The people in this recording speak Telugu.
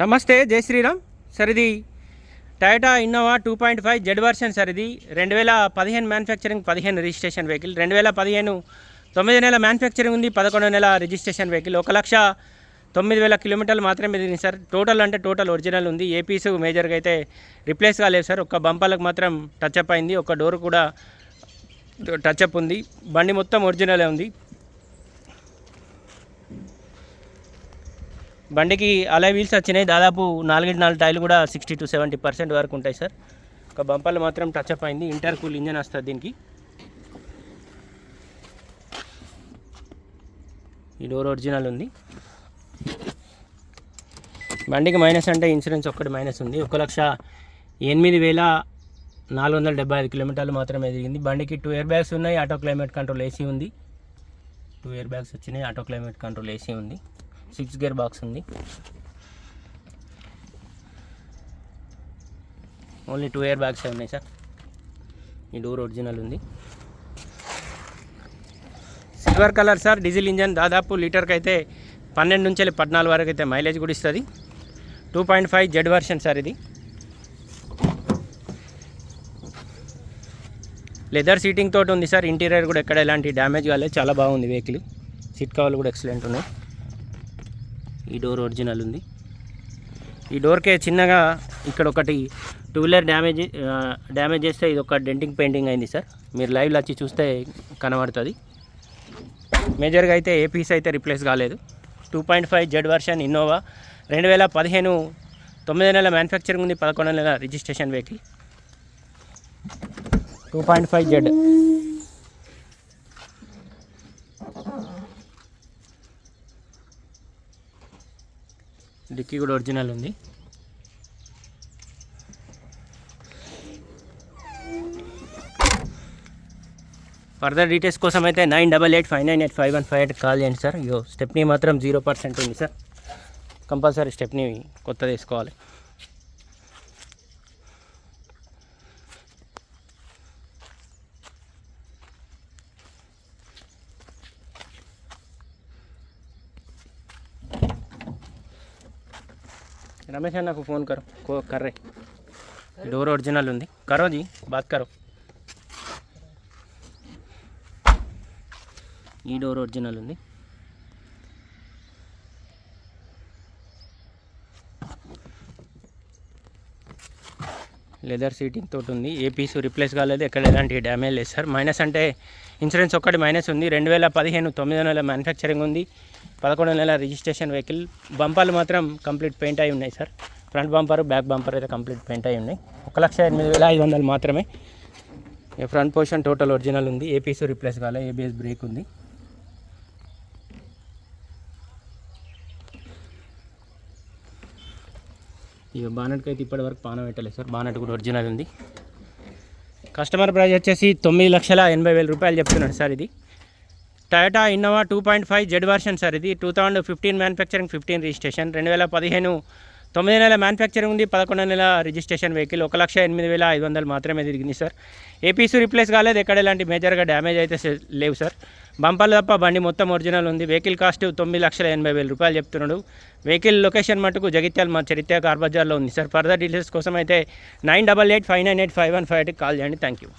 నమస్తే జై శ్రీరామ్. సార్ ఇది Toyota Innova two point five Z version sir ఇది రెండు వేల పదిహేను మ్యానుఫ్యాక్చరింగ్ పదిహేను రిజిస్ట్రేషన్ వెహికల్ రెండు వేల పదిహేను తొమ్మిది నెలల మ్యానుఫ్యాక్చరింగ్ ఉంది పదకొండు నెల రిజిస్ట్రేషన్ వెహికల్ ఒక లక్ష తొమ్మిది వేల కిలోమీటర్లు మాత్రమే తిరిగింది సార్. టోటల్ అంటే టోటల్ ఒరిజినల్ ఉంది. ఏ పీసు మేజర్గా అయితే రిప్లేస్ కాలేదు సార్. ఒక్క బంపర్లకు మాత్రం టచ్ అప్ అయింది. ఒక డోర్ కూడా టచ్ అప్ ఉంది. బండి మొత్తం ఒరిజినలే ఉంది. బండికి అలా వీల్స్ వచ్చినాయి. దాదాపు నాలుగింటి నాలుగు టైర్లు కూడా సిక్స్టీ టు సెవెంటీ పర్సెంట్ వరకు ఉంటాయి సార్. ఒక బంపర్లు మాత్రం టచ్ అప్ అయింది. ఇంటర్ కూల్ ఇంజన్ వస్తుంది దీనికి. ఈ డోర్ ఒరిజినల్ ఉంది. బండికి మైనస్ అంటే ఇన్సూరెన్స్ ఒక్కటి మైనస్ ఉంది. ఒక లక్ష ఎనిమిది వేల నాలుగు వందల డెబ్బై ఐదు కిలోమీటర్లు మాత్రమే తిరిగింది. బండికి టూ ఇయర్ బ్యాగ్స్ ఉన్నాయి. ఆటో క్లైమేట్ కంట్రోల్ ఏసీ ఉంది. టూ ఇయర్ బ్యాగ్స్ వచ్చినాయి. ఆటో క్లైమేట్ కంట్రోల్ ఏసీ ఉంది. సిక్స్ గేర్ బాక్స్ ఉంది. ఓన్లీ టూ ఇయర్ బ్యాగ్స్ ఉన్నాయి సార్. ఈ డోర్ ఒరిజినల్ ఉంది. Silver colour sir diesel engine దాదాపు లీటర్కి అయితే పన్నెండు నుంచి వెళ్ళి పద్నాలుగు వరకు అయితే మైలేజ్ కూడా ఇస్తుంది. Two point five Z version sir ఇది. లెదర్ సీటింగ్ తోటి ఉంది సార్ ఇంటీరియర్ కూడా ఎక్కడ ఎలాంటి డ్యామేజ్ కాలేదు. చాలా బాగుంది వెహికల్ సీట్ కవర్లు కూడా ఎక్సలెంట్ ఉన్నాయి. ఈ డోర్ ఒరిజినల్ ఉంది. ఈ డోర్కే చిన్నగా ఇక్కడ ఒకటి టూ వీలర్ డ్యామేజ్ డ్యామేజ్ చేస్తే ఇది ఒక డెంటింగ్ పెయింటింగ్ అయింది సార్. మీరు లైవ్లో వచ్చి చూస్తే కనబడుతుంది. మేజర్గా అయితే ఏ పీస్ అయితే రిప్లేస్ కాలేదు. Two point five Z version Innova రెండు వేల పదిహేను తొమ్మిది నెలల మ్యానుఫ్యాక్చరింగ్ ఉంది పదకొండు నెలల registration vehicle two point five Z. Dicky కూడా ఒరిజినల్ ఉంది. ఫర్దర్ డీటెయిల్స్ కోసం అయితే nine double eight five nine eight five one five eight call చేయండి సార్. యో స్టెప్నీ మాత్రం జీరో పర్సెంట్ ఉంది సార్. కంపల్సరీ స్టెప్నీ కొత్త తీసుకోవాలి रमेश अन्ना को फ़ोन करो को कर रहे डोर ओरिजिनल ఉంది करो जी बात करो ఈ డోర్ ఒరిజినల్ ఉంది లెదర్ సీటింగ్ తోటి ఉంది. ఏ పీసు రిప్లేస్ కాలేదు. ఎక్కడ ఎలాంటి డ్యామేజ్ లేదు సార్. మైనస్ అంటే ఇన్సూరెన్స్ ఒక్కటి మైనస్ ఉంది. రెండు వేల పదిహేను తొమ్మిది నెలల మ్యానుఫ్యాక్చరింగ్ ఉంది. పదకొండు నెలల రిజిస్ట్రేషన్ వెహికల్ బంపర్లు మాత్రం కంప్లీట్ పెయింట్ అయి ఉన్నాయి sir. Front bumper back bumper అయితే కంప్లీట్ పెయింట్ అయి ఉన్నాయి. ఒక లక్ష ఎనిమిది వేల ఐదు వందలు మాత్రమే. ఫ్రంట్ పోర్షన్ టోటల్ ఒరిజినల్ ఉంది. ఏ పీసు రిప్లేస్ కాలే. ఏబిఎస్ బ్రేక్ ఉంది. ఇక బానెట్కి అయితే ఇప్పటి వరకు పాన పెట్టలేదు సార్. బానెట్ కూడా ఒరిజినల్ ఉంది. కస్టమర్ ప్రైస్ వచ్చేసి తొమ్మిది లక్షల ఎనభై వేల రూపాయలు చెప్తున్నాడు సార్ ఇది. Toyota Innova two point five Z version sir ఇది. Two thousand fifteen manufacturing fifteen registration. రెండు వేల పదిహేను తొమ్మిది నెలల మ్యానుఫ్యాక్చరింగ్ ఉంది. పదకొండు నెలల రిజిస్ట్రేషన్ వెహికల్. ఒక లక్ష ఎనిమిది వేల ఐదు వందలు మాత్రమే తిరిగింది సార్. ఏపీసీ రీప్లేస్ కాలేదు. ఎక్కడ ఎలాంటి మేజర్గా డ్యామేజ్ అయితే లేవు సార్. బంపర్లు తప్ప బండి మొత్తం ఒరిజినల్ ఉంది. వెహికల్ కాస్ట్ తొమ్మిది లక్షల ఎనభై వేల రూపాయలు చెప్తున్నాడు. వెహికల్ లొకేషన్ మటుకు జగిత్యాల మా చరిత్ర కార్ బజార్లో ఉంది. సార్ ఫర్దర్ డీటెయిల్స్ కోసం అయితే nine double eight five nine eight five one five ఎయిట్కి కాల్ చేయండి. Thank you.